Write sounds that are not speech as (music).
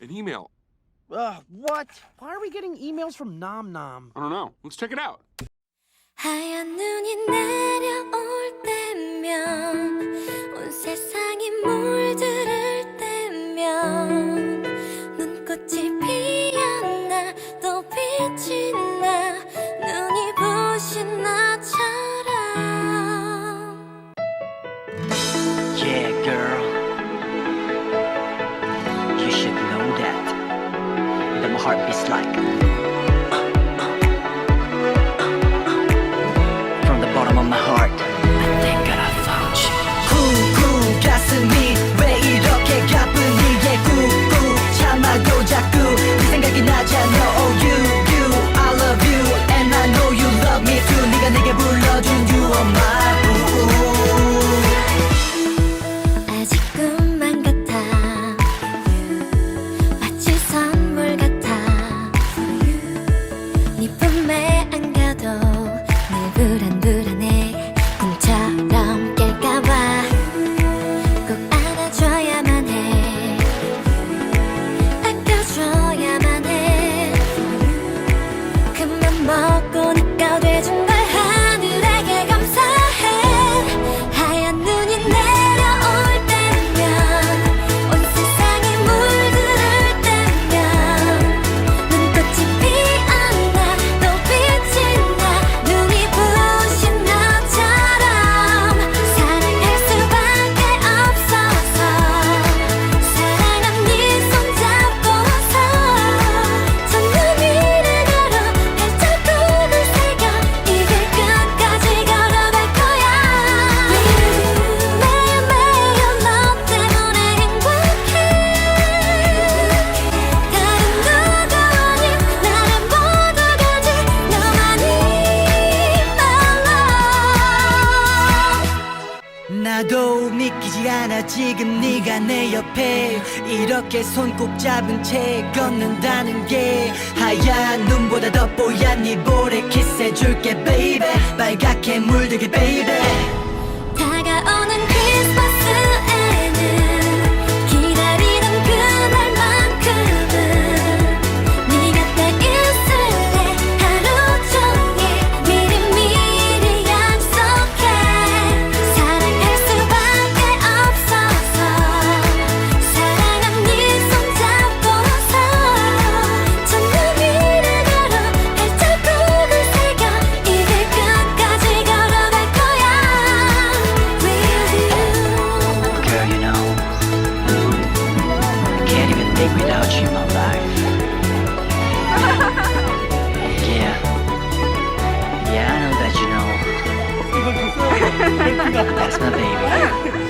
an email. Ugh, what? Why are we getting emails from Nom Nom? I don't know. Let's check it out. 하얀 눈이 내려올 때면 온 세상이 heart is like. From the bottom of my heart. 하나도 믿기지 않아. 지금 네가 내 옆에 이렇게 손 꼭 잡은 채 걷는다는 게 하얀 눈보다 더 뽀얀 네 볼에 키스해줄게 baby. 빨갛게 물들게 baby. much my life. yeah. Yeah, I know that you know. (laughs) That's my baby.